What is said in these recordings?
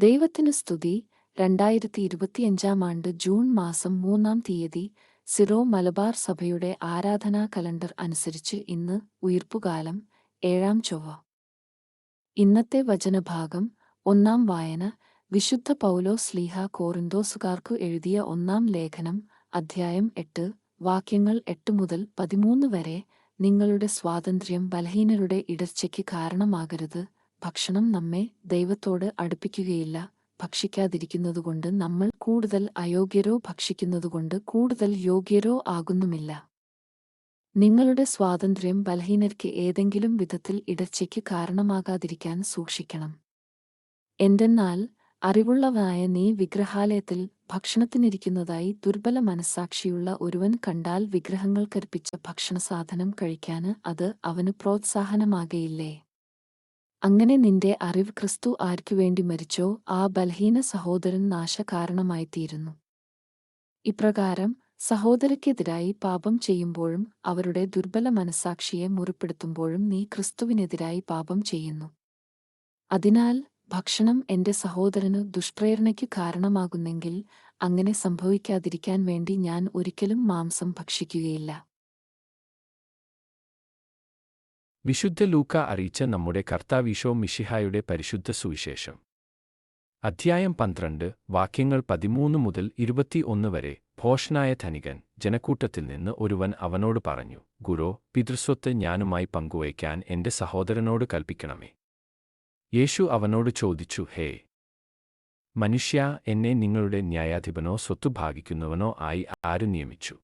ദൈവത്തിന് സ്തുതി. രണ്ടായിരത്തി ഇരുപത്തിയഞ്ചാം ആണ്ട് ജൂൺ മാസം മൂന്നാം തീയതി സിറോ മലബാർ സഭയുടെ ആരാധനാ കലണ്ടർ അനുസരിച്ച് ഇന്ന് ഉയിർപ്പുകാലം ഏഴാം ചൊവ്വ. ഇന്നത്തെ വചനഭാഗം ഒന്നാം വായന. വിശുദ്ധ പൗലോ സ്ലീഹ കോറിന്തോസുകാർക്കു എഴുതിയ ഒന്നാം ലേഖനം അധ്യായം എട്ട്. വാക്യങ്ങൾ എട്ട് മുതൽ പതിമൂന്ന് വരെ നിങ്ങളുടെ സ്വാതന്ത്ര്യം ബലഹീനരുടെ ഇടർച്ചയ്ക്ക് കാരണമാകരുത്. ഭക്ഷണം നമ്മെ ദൈവത്തോട് അടുപ്പിക്കുകയില്ല. ഭക്ഷിക്കാതിരിക്കുന്നതുകൊണ്ട് നമ്മൾ കൂടുതൽ അയോഗ്യരോ ഭക്ഷിക്കുന്നതുകൊണ്ട് കൂടുതൽ യോഗ്യരോ ആകുന്നുമില്ല. നിങ്ങളുടെ സ്വാതന്ത്ര്യം ബലഹീനർക്ക് ഏതെങ്കിലും വിധത്തിൽ ഇടർച്ചയ്ക്ക് കാരണമാകാതിരിക്കാൻ സൂക്ഷിക്കണം. എന്തെന്നാൽ അറിവുള്ളവനായ നീ വിഗ്രഹാലയത്തിൽ ഭക്ഷണത്തിനിരിക്കുന്നതായി ദുർബല മനസ്സാക്ഷിയുള്ള ഒരുവൻ കണ്ടാൽ വിഗ്രഹങ്ങൾ കൽപ്പിച്ച ഭക്ഷണസാധനം കഴിക്കാന് അത് അവന് പ്രോത്സാഹനമാകയില്ലേ? അങ്ങനെ നിന്റെ അറിവ് ക്രിസ്തു ആർക്കുവേണ്ടി മരിച്ചോ ആ ബലഹീന സഹോദരൻ നാശകാരണമായിത്തീരുന്നു. ഇപ്രകാരം സഹോദരക്കെതിരായി പാപം ചെയ്യുമ്പോഴും അവരുടെ ദുർബല മനസ്സാക്ഷിയെ മുറിപ്പെടുത്തുമ്പോഴും നീ ക്രിസ്തുവിനെതിരായി പാപം ചെയ്യുന്നു. അതിനാൽ ഭക്ഷണം എന്റെ സഹോദരന് ദുഷ്പ്രേരണയ്ക്കു കാരണമാകുന്നെങ്കിൽ അങ്ങനെ സംഭവിക്കാതിരിക്കാൻ വേണ്ടി ഞാൻ ഒരിക്കലും മാംസം ഭക്ഷിക്കുകയില്ല. വിശുദ്ധ ലൂക്ക അറിയിച്ച നമ്മുടെ കർത്താവീശോ മിഷിഹായുടെ പരിശുദ്ധ സുവിശേഷം. അധ്യായം പന്ത്രണ്ട് വാക്യങ്ങൾ പതിമൂന്ന് മുതൽ ഇരുപത്തിയൊന്ന് വരെ ഭോഷനായ ധനികൻ ജനക്കൂട്ടത്തിൽ നിന്ന് ഒരുവൻ അവനോട് പറഞ്ഞു ഗുരോ പിതൃസ്വത്ത് ഞാനുമായി പങ്കുവയ്ക്കാൻ എന്റെ സഹോദരനോട് കൽപ്പിക്കണമേ. യേശു അവനോട് ചോദിച്ചു ഹേ മനുഷ്യ എന്നെ നിങ്ങളുടെ ന്യായാധിപനോ സ്വത്തുഭാഗിക്കുന്നവനോ ആയി ആര് നിയമിച്ചു?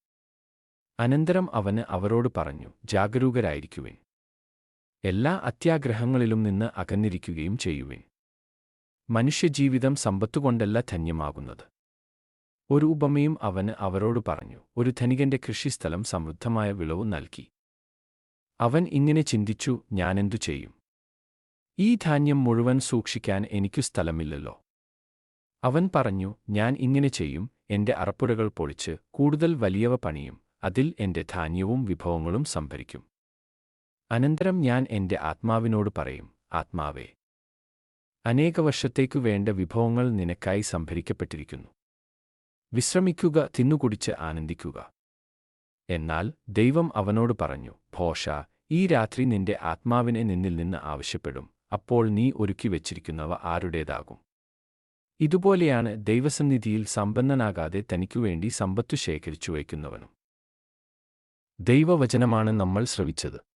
അനന്തരം അവന് അവരോട് പറഞ്ഞു ജാഗരൂകരായിരിക്കുവിൻ. എല്ലാ അത്യാഗ്രഹങ്ങളിലും നിന്ന് അകന്നിരിക്കുകയും ചെയ്യുവിൻ. മനുഷ്യജീവിതം സമ്പത്തുകൊണ്ടല്ല ധന്യമാകുന്നത്. ഒരു ഉപമയും അവന് അവരോട് പറഞ്ഞു ഒരു ധനികന്റെ കൃഷിസ്ഥലം സമൃദ്ധമായ വിളവ് നൽകി. അവൻ ഇങ്ങനെ ചിന്തിച്ചു ഞാനെന്തു ചെയ്യും? ഈ ധാന്യം മുഴുവൻ സൂക്ഷിക്കാൻ എനിക്കു സ്ഥലമില്ലല്ലോ. അവൻ പറഞ്ഞു ഞാൻ ഇങ്ങനെ ചെയ്യും എന്റെ അറപ്പുരകൾ പൊളിച്ച് കൂടുതൽ വലിയവ പണിയും അതിൽ എന്റെ ധാന്യവും വിഭവങ്ങളും സംഭരിക്കും. അനന്തരം ഞാൻ എന്റെ ആത്മാവിനോട് പറയും ആത്മാവേ അനേക വർഷത്തേക്കു വേണ്ട വിഭവങ്ങൾ നിനക്കായി സംഭരിക്കപ്പെട്ടിരിക്കുന്നു. വിശ്രമിക്കുക തിന്നുകുടിച്ച് ആനന്ദിക്കുക. എന്നാൽ ദൈവം അവനോട് പറഞ്ഞു ഭോഷ ഈ രാത്രി നിന്റെ ആത്മാവിനെ നിന്നിൽ നിന്ന് ആവശ്യപ്പെടും അപ്പോൾ നീ ഒരുക്കി വച്ചിരിക്കുന്നവ ആരുടേതാകും? ഇതുപോലെയാണ് ദൈവസന്നിധിയിൽ സമ്പന്നനാകാതെ തനിക്കുവേണ്ടി സമ്പത്തു ശേഖരിച്ചു വയ്ക്കുന്നവനും. ദൈവവചനമാണ് നമ്മൾ ശ്രവിച്ചത്.